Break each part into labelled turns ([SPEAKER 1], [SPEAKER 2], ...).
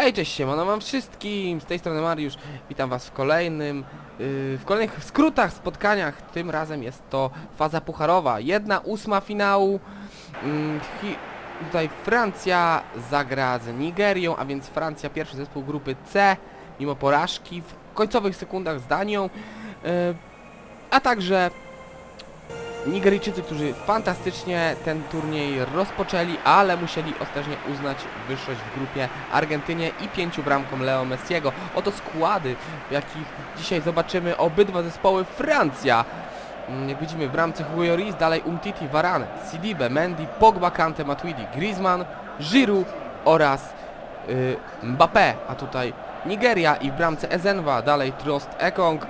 [SPEAKER 1] Hej, cześć, siemano wam wszystkim, z tej strony Mariusz, witam was w kolejnym, yy, w kolejnych skrótach, spotkaniach, tym razem jest to faza pucharowa, jedna ósma finału, hi, tutaj Francja zagra z Nigerią, a więc Francja pierwszy zespół grupy C, mimo porażki w końcowych sekundach z Danią, yy, a także Nigeryjczycy, którzy fantastycznie ten turniej rozpoczęli, ale musieli ostrożnie uznać wyższość w grupie Argentynie i pięciu bramkom Leo Messiego. Oto składy, w jakich dzisiaj zobaczymy obydwa zespoły. Francja, mm, jak widzimy w bramce Hugo Lloris, dalej Umtiti, Varane, Sidibe, Mendy, Pogba, Kante, Matuidi, Griezmann, Giroud oraz y, Mbappé, a tutaj Nigeria i w bramce Ezenwa, dalej Trost Ekong,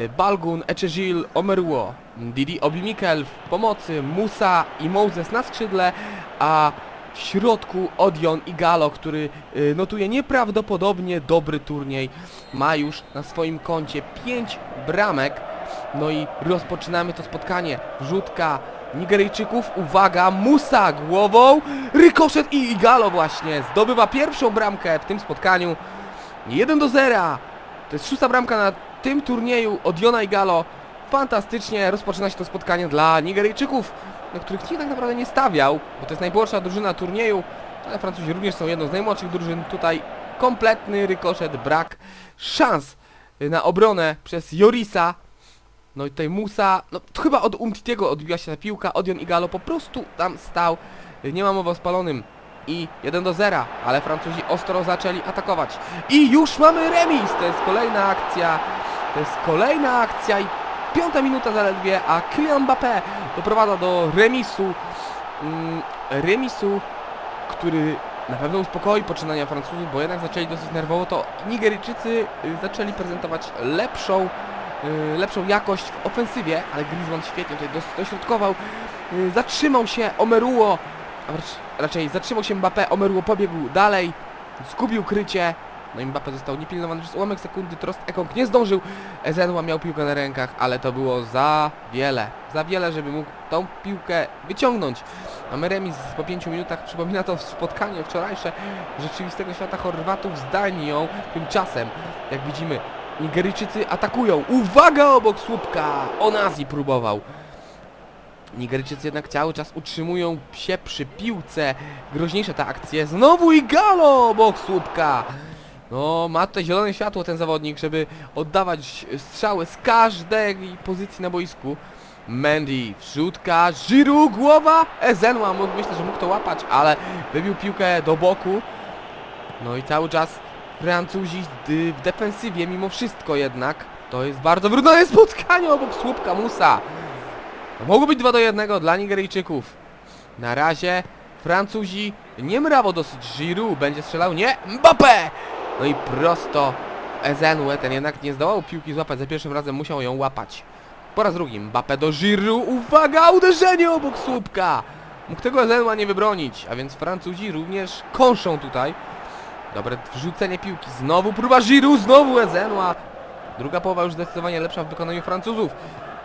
[SPEAKER 1] y, Balgun, Echezil, Omeruo, Didi Obi Mikel w pomocy, Musa i Moses na skrzydle, a w środku Odion i Galo, który y, notuje nieprawdopodobnie dobry turniej. Ma już na swoim koncie 5 bramek. No i rozpoczynamy to spotkanie. Wrzutka Nigeryjczyków. Uwaga, Musa głową. Rykoszet i Igalo właśnie zdobywa pierwszą bramkę w tym spotkaniu. 1 do 0. To jest szósta bramka na tym turnieju od Jona Igalo. Fantastycznie rozpoczyna się to spotkanie dla Nigeryjczyków, na których nikt tak naprawdę nie stawiał, bo to jest najmłodsza drużyna turnieju, ale Francuzi również są jedną z najmłodszych drużyn. Tutaj kompletny rykoszet, brak szans na obronę przez Jorisa. No i tutaj Musa, no to chyba od Umtitiego odbiła się ta piłka, Odion Igalo po prostu tam stał, nie ma mowy o spalonym. I 1 do 0, ale Francuzi ostro zaczęli atakować. I już mamy remis! To jest kolejna akcja. To jest kolejna akcja i piąta minuta zaledwie, a Kylian Mbappé doprowadza do remisu. Mm, remisu, który na pewno uspokoi poczynania Francuzów, bo jednak zaczęli dosyć nerwowo, to Nigeryjczycy y, zaczęli prezentować lepszą, y, lepszą jakość w ofensywie, ale Griezmann świetnie tutaj dośrodkował, y, zatrzymał się Omeruo, a racz- raczej zatrzymał się Mbappé, Omeruo pobiegł dalej, zgubił krycie, no i Mbappé został niepilnowany przez ułamek sekundy, Trost Ekong nie zdążył, Ezenła miał piłkę na rękach, ale to było za wiele, za wiele, żeby mógł tą piłkę wyciągnąć. Mamy remis po 5 minutach, przypomina to spotkanie wczorajsze rzeczywistego świata Chorwatów z Danią. Tymczasem, jak widzimy, Nigeryjczycy atakują. Uwaga obok słupka! Onazi próbował. Nigeryjczycy jednak cały czas utrzymują się przy piłce. Groźniejsze te akcje. Znowu i Galo obok słupka. No, ma tutaj zielone światło ten zawodnik, żeby oddawać strzały z każdej pozycji na boisku. Mendy, wrzutka, Giroud, głowa, Ezenła, myślę, że mógł to łapać, ale wybił piłkę do boku. No i cały czas Francuzi w defensywie, mimo wszystko jednak. To jest bardzo wyrównane spotkanie obok słupka Musa. No, mogło być 2 do 1 dla Nigeryjczyków. Na razie Francuzi nie mrawo dosyć. Giroud będzie strzelał, nie, Mbappé! No i prosto w Ezenłę, ten jednak nie zdołał piłki złapać, za pierwszym razem musiał ją łapać. Po raz drugi Mbappé do Giroud, uwaga, uderzenie obok słupka! Mógł tego Ezenła nie wybronić, a więc Francuzi również kąszą tutaj. Dobre wrzucenie piłki, znowu próba Giroud, znowu Ezenła. Druga połowa już zdecydowanie lepsza w wykonaniu Francuzów.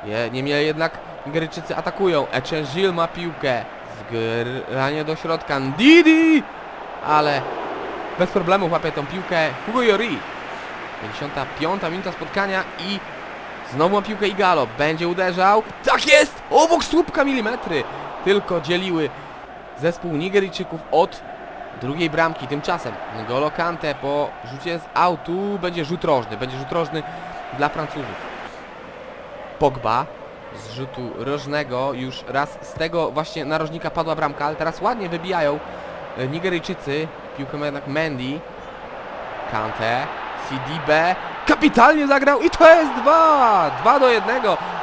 [SPEAKER 1] Nie, niemniej jednak Nigeryjczycy atakują. Echezil ma piłkę. Zgranie do środka. Ndidi! Ale bez problemu łapie tą piłkę Hugo Lloris. 55 minuta spotkania i znowu ma piłkę Igalo. Będzie uderzał. Tak jest! Obok słupka milimetry. Tylko dzieliły zespół Nigeryjczyków od drugiej bramki. Tymczasem N'Golo Kante po rzucie z autu będzie rzut rożny. Będzie rzut rożny dla Francuzów. Pogba z rzutu rożnego już raz z tego właśnie narożnika padła bramka, ale teraz ładnie wybijają e, Nigeryjczycy. Piłkę ma jednak Mendy. Kante. Sidibe. Kapitalnie zagrał i to jest 2! 2 do 1.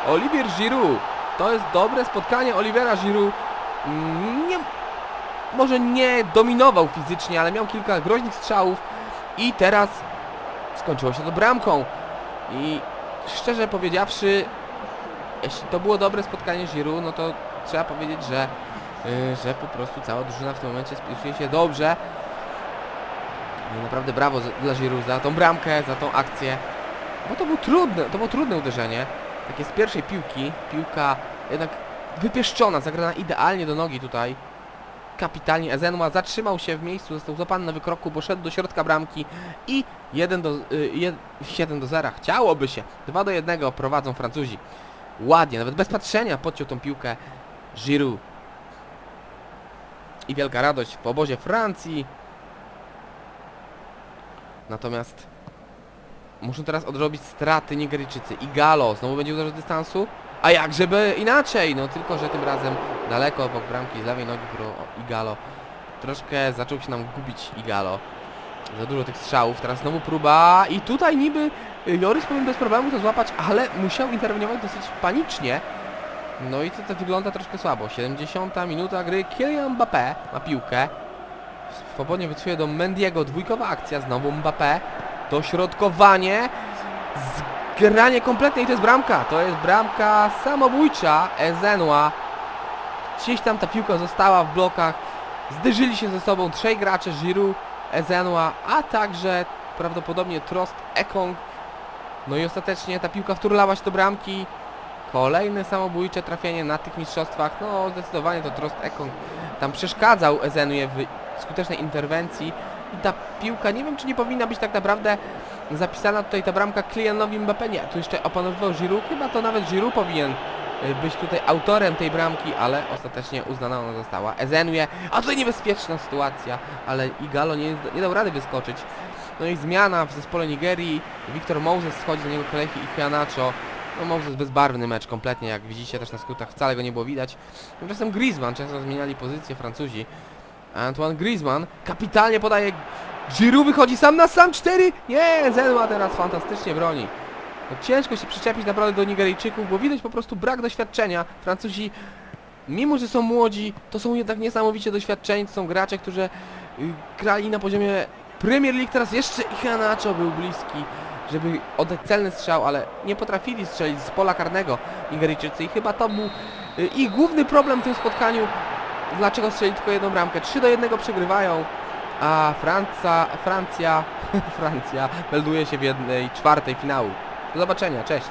[SPEAKER 1] Olivier Giroud. To jest dobre spotkanie Olivera Giroud. Mm, Nie, może nie dominował fizycznie, ale miał kilka groźnych strzałów i teraz skończyło się to bramką. I szczerze powiedziawszy, jeśli to było dobre spotkanie Giroud, no to trzeba powiedzieć, że, yy, że po prostu cała drużyna w tym momencie spisuje się dobrze. No naprawdę brawo dla Giroud za tą bramkę, za tą akcję. Bo to było trudne, to było trudne uderzenie. Takie z pierwszej piłki, piłka jednak wypieszczona, zagrana idealnie do nogi tutaj. kapitalnie. Ezenła zatrzymał się w miejscu, został złapany na wykroku, bo szedł do środka bramki i 1 do, y, jed, 1 do 0. Chciałoby się. 2 do 1 prowadzą Francuzi. Ładnie, nawet bez patrzenia podciął tą piłkę Giroud. I wielka radość w obozie Francji. Natomiast muszą teraz odrobić straty Nigeryjczycy. I Galo znowu będzie uderzał dystansu. A jak żeby inaczej? No tylko, że tym razem daleko obok bramki z lewej nogi pro Igalo. Troszkę zaczął się nam gubić Igalo. Za dużo tych strzałów. Teraz znowu próba i tutaj niby y, Joris powinien bez problemu to złapać, ale musiał interweniować dosyć panicznie. No i to, to wygląda troszkę słabo. 70 minuta gry. Kylian Mbappé ma piłkę. Swobodnie wycofuje do Mendiego. Dwójkowa akcja. Znowu Mbappé. Dośrodkowanie. Zgranie kompletne i to jest bramka. To jest bramka samobójcza Ezenła. Gdzieś tam ta piłka została w blokach. Zderzyli się ze sobą trzej gracze. Giroud, Ezenła, a także prawdopodobnie Trost Ekong. No i ostatecznie ta piłka wturlała się do bramki. Kolejne samobójcze trafienie na tych mistrzostwach. No zdecydowanie to Trost Ekong tam przeszkadzał Ezenuje w skutecznej interwencji. I ta piłka, nie wiem czy nie powinna być tak naprawdę zapisana tutaj ta bramka Kylianowi Mbappé. Nie, tu jeszcze opanowywał Giroud. Chyba to nawet Giroud powinien y, być tutaj autorem tej bramki, ale ostatecznie uznana ona została. Ezenuje, a tutaj niebezpieczna sytuacja, ale Igalo nie, nie dał rady wyskoczyć. No i zmiana w zespole Nigerii. Wiktor Moses schodzi do niego Kalechi i Hianacho. No Moses bezbarwny mecz kompletnie, jak widzicie też na skrótach wcale go nie było widać. Tymczasem Griezmann, często zmieniali pozycję Francuzi. Antoine Griezmann kapitalnie podaje. Giroud wychodzi sam na sam 4 Nie, Zenła teraz fantastycznie broni. No, Ciężko się przyczepić naprawdę do Nigeryjczyków Bo widać po prostu brak doświadczenia. Francuzi, mimo że są młodzi To są jednak niesamowicie doświadczeni. To są gracze, którzy y, grali na poziomie Premier League. Teraz jeszcze Iheanacho był bliski żeby oddać celny strzał, ale nie potrafili strzelić z pola karnego Nigeryjczycy i chyba to był ich główny problem w tym spotkaniu dlaczego strzeli tylko jedną bramkę. 3 do 1 przegrywają, a Francja, Francja, Francja melduje się w jednej czwartej finału. Do zobaczenia, cześć.